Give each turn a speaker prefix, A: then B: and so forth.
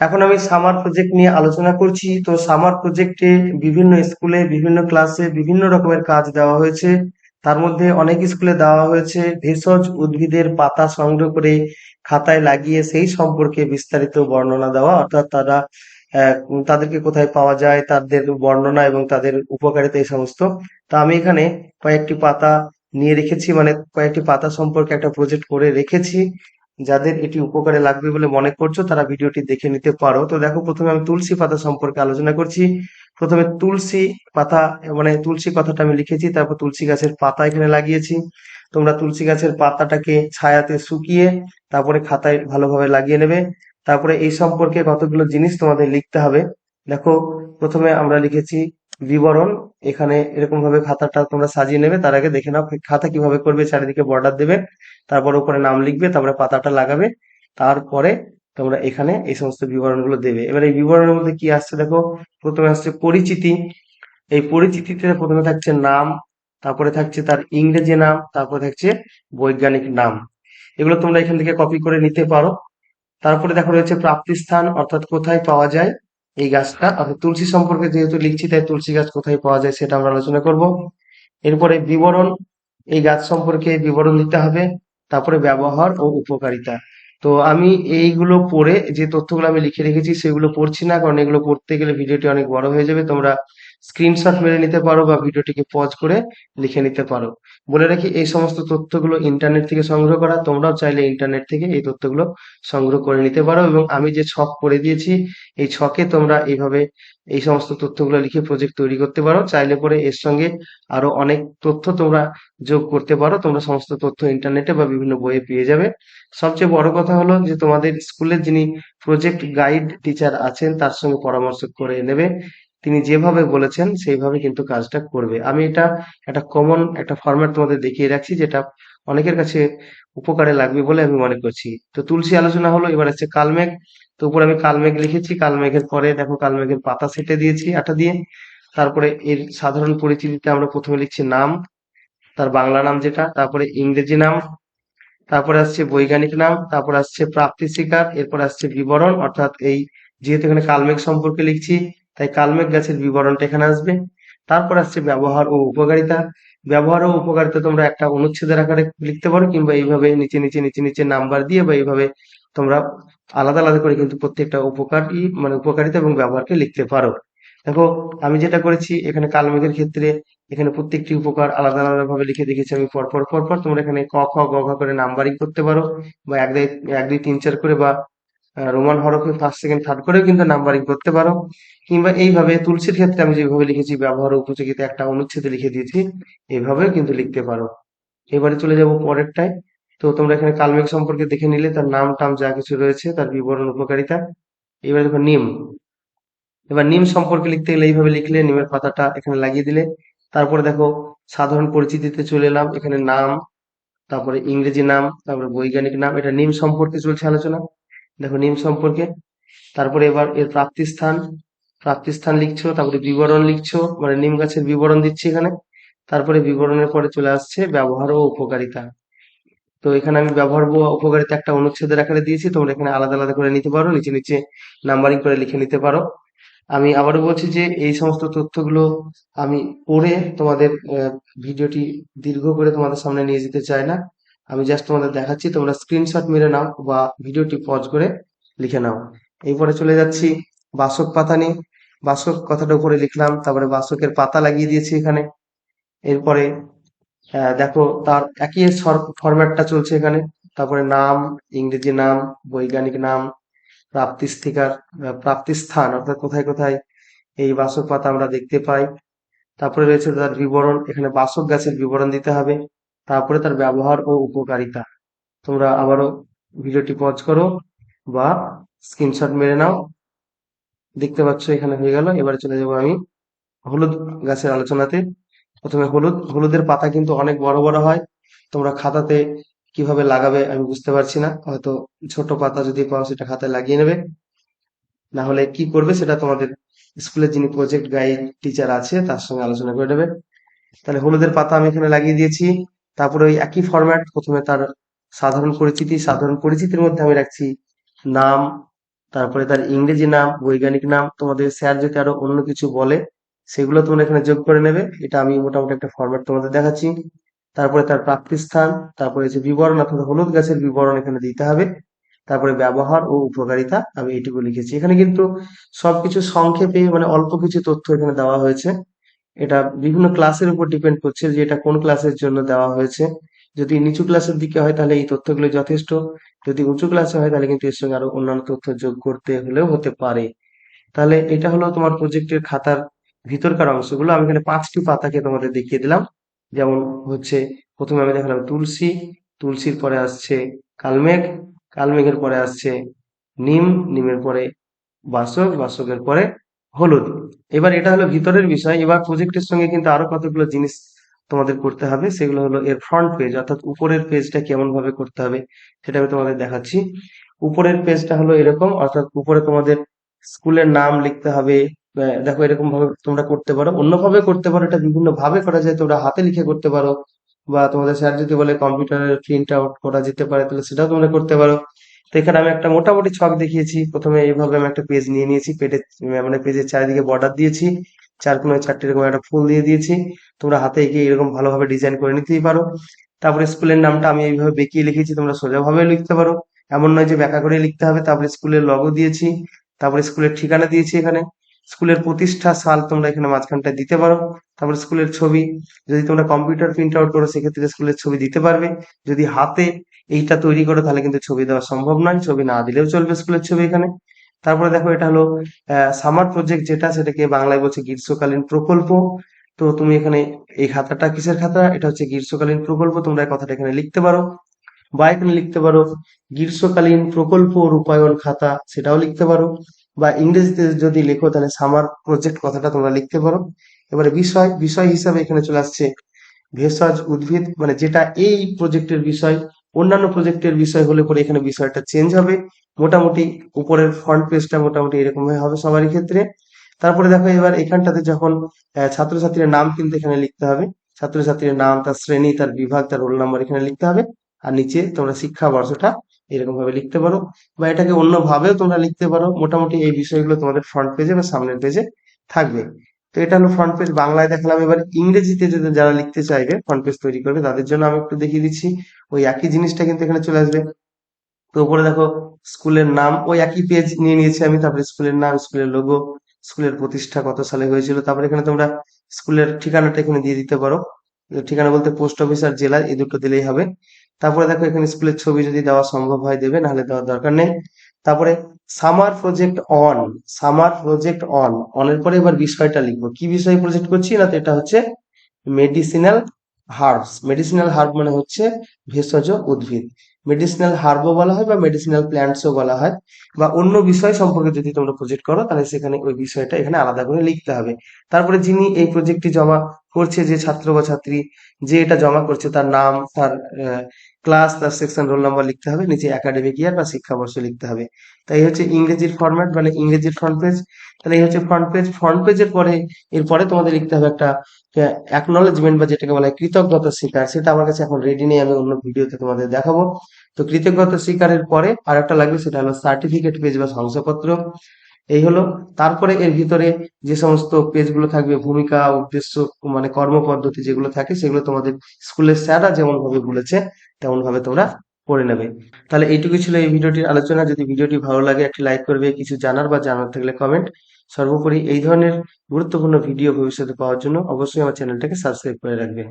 A: এখন আমি summer project নিয়ে আলোচনা করছি। তো সামার প্রজেক্টে বিভিন্ন স্কুলে বিভিন্ন ক্লাসে বিভিন্ন রকমের কাজ দেওয়া হয়েছে। তার মধ্যে অনেক স্কুলে দেওয়া হয়েছে। ভেষজ উদ্ভিদের পাতা সংগ্রহ করে খাতায় লাগিয়ে সেই সম্পর্কে বিস্তারিত বর্ণনা দেওয়া। অর্থাৎ তারা তাদেরকে কোথায় পাওয়া যায়, তাদের বর্ণনা এবং তাদের উপকারিতা এই সমস্ত। তা আমি এখানে কয়েকটি পাতা নিয়ে রেখেছি। মানে কয়েকটি পাতা সম্পর্কে একটা প্রজেক্ট করে রেখেছি। যাদের এটি উপকারে লাগবে বলে মনে করছ, তারা ভিডিওটি দেখে নিতে পারো। তো দেখো, প্রথমে আমি তুলসী পাতা সম্পর্কে আলোচনা করছি। প্রথমে তুলসী পাতা মানে তুলসী কথাটা আমি লিখেছি, তারপর তুলসী গাছের পাতা এখানে লাগিয়েছি। তোমরা তুলসী গাছের পাতাটাকে ছায়াতে শুকিয়ে তারপরে খাতায় ভালোভাবে লাগিয়ে নেবে। তারপরে এই সম্পর্কে কতগুলো জিনিস তোমাদের লিখতে হবে। দেখো, প্রথমে আমরা লিখেছি বিবরণ, এখানে এরকম ভাবে খাতাটা তোমরা সাজিয়ে নেবে, তার আগে দেখে নাও খাতা কীভাবে করবে, চারিদিকে বর্ডার দেবে, তারপর উপরে নাম লিখবে, তারপরে পাতাটা লাগাবে, তারপরে তোমরা এখানে এই সমস্ত বিবরণগুলো দেবে। এবার এই বিবরণের মধ্যে কি আসছে দেখো, প্রথমে আসছে পরিচিতি। এই পরিচিতিতে প্রথমে থাকছে নাম, তারপরে থাকছে তার ইংরেজি নাম, তারপরে থাকছে বৈজ্ঞানিক নাম। এগুলো তোমরা এখান থেকে কপি করে নিতে পারো। তারপরে দেখো রয়েছে প্রাপ্তিস্থান, অর্থাৎ কোথায় পাওয়া যায়। এই গাছটা আর তুলসী সম্পর্কে যেহেতু লিখছি, তাই তুলসী গাছ কোথায় পাওয়া যায় সেটা আমরা আলোচনা করব। এরপরে বিবরণ, এই গাছ সম্পর্কে বিবরণ দিতে হবে, তারপরে ব্যবহার ও উপকারিতা। তো আমি এইগুলো পড়ে যে তথ্যগুলো আমি লিখে রেখেছি, সেগুলো পড়ছি না, কারণ এগুলো পড়তে গেলে ভিডিওটি অনেক বড় হয়ে যাবে, তোমরা স্ক্রিনশট মেরে নিতে পারো বা ভিডিওটিকে পজ করে লিখে নিতে পারো। বলে রাখি, এই সমস্ত তথ্যগুলো ইন্টারনেট থেকে সংগ্রহ করা, তোমরাও চাইলে ইন্টারনেট থেকে এই তথ্যগুলো সংগ্রহ করে নিতে পারো এবং আমি যে ছক করে দিয়েছি, এই ছকে তোমরা এইভাবে এই সমস্ত তথ্যগুলো লিখে প্রজেক্ট তৈরি করতে পারো। চাইলে পরে এর সঙ্গে আরও অনেক তথ্য তোমরা যোগ করতে পারো। তোমরা সমস্ত তথ্য ইন্টারনেটে বা বিভিন্ন বইয়ে পেয়ে যাবে। সবচেয়ে বড় কথা হলো যে, তোমাদের স্কুলের যিনি প্রজেক্ট গাইড টিচার আছেন, তার সঙ্গে পরামর্শ করে নেবে। তিনি যেভাবে বলেছেন, সেইভাবে কিন্তু কাজটা করবে। আমি এটা একটা কমন একটা ফরম্যাট তোমাদের দেখিয়ে রাখছি, যেটা অনেকের কাছে উপকারে লাগবে বলে আমি মনে করছি। তো তুলসী আলোচনা হলো, এবার হচ্ছে কালমেঘ তো উপরে আমি কালমেঘ লিখেছি। কালমেঘের পরে দেখো কালমেঘের পাতা সেটে দিয়েছি আটা দিয়ে। তারপরে এর সাধারণ পরিচিতিতে আমরা প্রথমে লিখছি নাম, তার বাংলা নাম যেটা, তারপরে ইংরেজি নাম, তারপরে আসছে বৈজ্ঞানিক নাম, তারপর আসছে প্রাপ্তি শিকার, এরপর আসছে বিবরণ, অর্থাৎ এই যেহেতু এখানে কালমেঘ সম্পর্কে লিখছি তাই কালমেঘ গাছের বিবরণটা এখানে আসবে। তারপর আসছে ব্যবহার ও উপকারিতা। ব্যবহার ও উপকারিতা তোমরা একটা অনুচ্ছেদের আকারে লিখতে পারো কিংবা এইভাবে নিচে নিচে নিচে নিচে নাম্বার দিয়ে বা এইভাবে তোমরা আলাদা আলাদা করে কিন্তু প্রত্যেকটা উপকারী মানে উপকারিতা এবং ব্যবহারকে লিখতে পারো। দেখো, আমি যেটা করেছি, এখানে কালমেঘের ক্ষেত্রে এখানে প্রত্যেকটি উপকার আলাদা আলাদা ভাবে লিখে দেখেছি আমি পরপর পরপর তোমরা এখানে ক, খ, গ, ঘ করে নাম্বারিং করতে পারো বা এক, দুই এক, দুই, তিন, চার করে বা রোমান হরফে ফার্স্ট সেকেন্ড থার্ড করেও কিন্তু নাম্বারিং করতে পারো। কিংবা এইভাবে তুলসীর ক্ষেত্রে আমি যেভাবে লিখেছি, ব্যবহার উপযোগিতা একটা অনুচ্ছেদে লিখে দিয়েছি এইভাবেও কিন্তু লিখতে পারো। এবারে চলে যাব পরেরটায়। তো তোমরা এখানে কালমেঘ সম্পর্কে দেখে নিলে, তার নাম টাম যা কিছু রয়েছে, তার বিবরণ উপকারিতা। এবারে দেখো নিম। এবার নিম সম্পর্কে লিখতে গেলে এইভাবে লিখলে, নিমের পাতাটা এখানে লাগিয়ে দিলে। তারপরে দেখো, সাধারণ পরিচিতিতে চলে এলাম, এখানে নাম, তারপরে ইংরেজি নাম, তারপরে বৈজ্ঞানিক নাম, এটা নিম সম্পর্কে চলছে আলোচনা। দেখো নিম সম্পর্কে। তারপরে এবার এর প্রাপ্তিস্থান। প্রাপ্তিস্থান লিখছো, তারপরে বিবরণ লিখছো মানে নিম গাছের বিবরণ দিচ্ছি এখানে। তারপরে বিবরণের পরে চলে আসছে ব্যবহার ও উপকারিতা। তো এখানে আমি ব্যবহার উপকারিতা একটা অনুচ্ছেদের আকারে দিয়েছি, তোমরা এখানে আলাদা আলাদা করে নিতে পারো, নিচে নিচে নাম্বারিং করে লিখে নিতে পারো। আমি আবারও বলছি যে এই সমস্ত তথ্যগুলো আমি পড়ে তোমাদের ভিডিওটি দীর্ঘ করে তোমাদের সামনে নিয়ে যেতে চাই না। আমি জাস্ট তোমাদের দেখাচ্ছি তোমরা স্ক্রিনশট মেরে নাও বা ভিডিওটি পজ করে লিখে নাও। এরপরে চলে যাচ্ছি বাসক পাতা নিয়ে। বাসক কথাটা উপরে লিখলাম তারপরে বাসকের পাতা লাগিয়ে দিয়েছি এখানে। এরপরে দেখো তার একই ফরম্যাটটা চলছে এখানে। তারপরে নাম ইংরেজি নাম বৈজ্ঞানিক নাম প্রাপ্তিস্তিকার আহ, প্রাপ্তিস্থান অর্থাৎ কোথায় কোথায় এই বাসক পাতা আমরা দেখতে পাই। তারপরে রয়েছে তার বিবরণ এখানে বাসক গাছের বিবরণ দিতে হবে। তারপরে তার ব্যবহার ও উপকারিতা। তোমরা আবারও ভিডিওটি পজ করো বা স্ক্রিনশট মেরে নাও। দেখতে পাচ্ছ এখানে হয়ে গেল। এবারে চলে যাব আমি হলুদ গাছের আলোচনাতে। প্রথমে হলুদ। হলুদের পাতা কিন্তু অনেক বড় বড় হয়। তোমরা খাতাতে কীভাবে লাগাবে আমি বুঝতে পারছি না। হয়তো ছোট পাতা যদি পাও সেটা খাতায় লাগিয়ে নেবে। না হলে কি করবে সেটা তোমাদের স্কুলের যিনি প্রজেক্ট গাইড টিচার আছে, তার সঙ্গে আলোচনা করে নেবে। তাহলে হলুদের পাতা আমি এখানে লাগিয়ে দিয়েছি। তারপরে ওই একই ফরম্যাট প্রথমে তার সাধারণ পরিচিতি, সাধারণ পরিচিতির মধ্যে আমি রাখছি নাম, তারপরে তার ইংরেজি নাম, বৈজ্ঞানিক নাম, তোমাদের স্যার যদি আরও অন্য কিছু বলে, সেগুলো তোমরা এখানে যোগ করে নেবে। এটা আমি মোটামুটি একটা ফরম্যাট তোমাদের দেখাচ্ছি। তারপরে তার প্রাপ্তিস্থান, তারপরে যে বিবরণ অর্থাৎ হলুদ গাছের বিবরণ এখানে দিতে হবে। তারপরে ব্যবহার ও উপকারিতা আমি এইটুকু লিখেছি। এখানে কিন্তু সবকিছু সংক্ষেপে মানে অল্প কিছু তথ্য এখানে দেওয়া হয়েছে। এটা বিভিন্ন ক্লাসের উপর ডিপেন্ড করছে যে এটা কোন ক্লাসের জন্য দেওয়া হয়েছে। যদি নিচু ক্লাসের দিকে হয়, তাহলে এই তথ্যগুলো যথেষ্ট। যদি উঁচু ক্লাসে হয়, তাহলে কিন্তু এর সঙ্গে আরও অন্যান্য তথ্য যোগ করতে হলেও হতে পারে। তাহলে এটা হলো তোমার প্রজেক্টের খাতার ভিতরকার অংশগুলো। আমি এখানে পাঁচটি পাতাকে তোমাদের দেখিয়ে দিলাম। যেমন হচ্ছে, প্রথমে আমি দেখালাম তুলসী। তুলসীর পরে আসছে কালমেঘ। কালমেঘের পরে আসছে নিম। নিমের পরে বাসক। বাসকের পরে হলুদ। এবার এটা হলো ভিতরের বিষয়। এবার প্রজেক্টের সঙ্গে কিন্তু আরও কতগুলো জিনিস তোমাদের করতে হবে, সেগুলো হলো এর ফ্রন্ট পেজ অর্থাৎ উপরের পেজটা কেমন ভাবে করতে হবে সেটা আমি তোমাদের দেখাচ্ছি। উপরের পেজটা হলো এরকম, অর্থাৎ উপরে তোমাদের স্কুলের নাম লিখতে হবে দেখো এরকম ভাবে তোমরা করতে পারো। অন্যভাবে করতে পারো, এটা বিভিন্ন ভাবে করা যায়। তোমরা হাতে লিখে করতে পারো, বা তোমাদের স্যার যদি বলে কম্পিউটারের প্রিন্ট আউট করা যেতে পারে, তাহলে সেটাও তোমরা করতে পারো। তো এখানে আমি একটা মোটামুটি ছক দেখিয়েছি। প্রথমে এইভাবে আমি একটা পেজ নিয়ে নিয়েছি। পেটে মানে পেজের চারিদিকে বর্ডার দিয়েছি। চার কোনায় চারটে এরকম একটা ফুল দিয়ে দিয়েছি। তোমরা হাতে এগিয়ে এরকম ভালোভাবে ডিজাইন করে নিতেই পারো। তারপরে স্কুলের নামটা আমি এইভাবে বেঁকিয়ে লিখেছি। তোমরা সোজাভাবে লিখতে পারো। এমন নয় যে ব্যাখ্যা করে লিখতে হবে। তারপরে স্কুলের লগো দিয়েছি। তারপরে স্কুলের ঠিকানা দিয়েছি এখানে। স্কুলের প্রতিষ্ঠা সাল তোমরা এখানে মাঝখানটায় দিতে পারো। তারপরে স্কুলের ছবি। যদি তোমরা কম্পিউটার প্রিন্ট আউট করো, সেক্ষেত্রে স্কুলের ছবি দিতে পারবে। যদি হাতে এইটা তৈরি করো তাহলে কিন্তু ছবি দেওয়া সম্ভব নয়। ছবি না দিলেও চলবে স্কুলের ছবি এখানে। তারপরে দেখো, এটা হলো সামার প্রজেক্ট যেটা, সেটাকে বাংলায় বলছে গ্রীষ্মকালীন প্রকল্প। তো তুমি এখানে এই খাতাটা কিসের খাতা? এটা হচ্ছে গ্রীষ্মকালীন প্রকল্প। তোমরা এই কথাটা এখানে লিখতে পারো। বা এখানে লিখতে পারো, গ্রীষ্মকালীন প্রকল্প রূপায়ণ খাতা, সেটাও লিখতে পারো। বা ইংরেজিতে যদি লেখো, তাহলে সামার প্রজেক্ট কথাটা তোমরা লিখতে পারো। এবারে বিষয় বিষয় হিসাবে এখানে চলে আসছে ভেষজ উদ্ভিদ মানে যেটা এই প্রজেক্টের বিষয় অন্যান্য প্রজেক্টের বিষয় হলে পরে এখানে বিষয়টা চেঞ্জ হবে। মোটামুটি উপরের ফ্রন্ট পেজটা মোটামুটি এরকম হবে সবারই ক্ষেত্রে। তারপরে দেখো এবার এখানটাতে যখন ছাত্রছাত্রীর নাম কিন্তু এখানে লিখতে হবে। ছাত্রছাত্রীর নাম, তার শ্রেণি, তার বিভাগ, তার রোল নাম্বার এখানে লিখতে হবে। আর নিচে তোমরা শিক্ষা বর্ষটা এরকম ভাবে লিখতে পারো বা এটাকে অন্য ভাবেও তোমরা লিখতে পারো। মোটামুটি এই বিষয়গুলো তোমাদের ফ্রন্ট পেজে বা সামনের পেজে থাকবে। তো এটা হলো ফ্রন্ট পেজ বাংলায় দেখালাম। এবার ইংরেজিতে যদি যারা লিখতে চাইবে ফ্রন্ট পেজ তৈরি করবে, তাদের জন্য আমি একটু দেখিয়ে দিচ্ছি। ওই একই জিনিসটা কিন্তু এখানে চলে আসবে। তো উপরে দেখো, স্কুলের নাম, ওই একই পেজ নিয়ে নিয়েছি আমি। তারপরে স্কুলের নাম, স্কুলের লোগো স্কুলের প্রতিষ্ঠা কত সালে হয়েছিল। তারপরে এখানে তোমরা স্কুলের ঠিকানাটা এখানে দিয়ে দিতে পারো। ঠিকানা বলতে পোস্ট অফিস আর জেলা, এই দুটো দিলেই হবে। তারপরে দেখো, এখানে স্কুলের ছবি যদি দেওয়া সম্ভব হয় দেবে, নাহলে দেওয়ার দরকার নেই। তারপরে summer project on summer project on অনের পরে এবার বিষয়টা লিখব। কি বিষয়ে প্রজেক্ট করছি? না তো এটা হচ্ছে মেডিসিনাল হার্বস মেডিসিনাল হার্ব মানে হচ্ছে ভেষজ উদ্ভিদ। মেডিসিনাল হার্বও বলা হয় বা মেডিসিনাল প্ল্যান্টসও বলা হয়। বা অন্য বিষয় সম্পর্কে যদি তোমরা প্রজেক্ট করো, তাহলে সেখানে ওই বিষয়টা এখানে আলাদা করে লিখতে হবে। তারপরে যিনি এই প্রজেক্টটি জমা করছে, যে ছাত্র বা ছাত্রী, যে এটা জমা করছে, তার নাম, তার ক্লাস তার সেকশন রোল নাম্বার লিখতে হবে। নিচে একাডেমিক ইয়ার বা শিক্ষাবর্ষ লিখতে হবে। তাই হচ্ছে ইংরেজির ফরম্যাট মানে ইংরেজির ফ্রন্ট পেজ তাহলে এই হচ্ছে ফ্রন্ট পেজ ফ্রন্ট পেজের পরে, এরপরে তোমাদের লিখতে হবে একটা অ্যাকনলেজমেন্ট বা যেটাকে বলা হয় কৃতজ্ঞতা স্বীকার, সেটা আমার কাছে এখন রেডি নেই, আমি অন্য ভিডিওতে তোমাদের দেখাবো। তো কৃতজ্ঞতা স্বীকারের পরে আর একটা লাগবে, সেটা হলো সার্টিফিকেট পেজ বা শংসাপত্র। এই হলো, তারপরে এর ভিতরে যে সমস্ত পেজগুলো থাকবে, ভূমিকা, উদ্দেশ্য মানে কর্মপদ্ধতি যেগুলো থাকে, সেগুলো তোমাদের স্কুলের স্যাররা যেমন ভাবে বলেছে তেমন ভাবে তোমরা পড়ে নেবে। তাহলে এইটুকু ছিল এই ভিডিওটির আলোচনা। যদি ভিডিওটি ভালো লাগে, একটি লাইক করবে, কিছু জানার বা জানার থাকলে কমেন্ট সর্বোপরি এই ধরনের গুরুত্বপূর্ণ ভিডিও ভবিষ্যতে পাওয়ার জন্য অবশ্যই আমার চ্যানেলটাকে সাবস্ক্রাইব করে রাখবে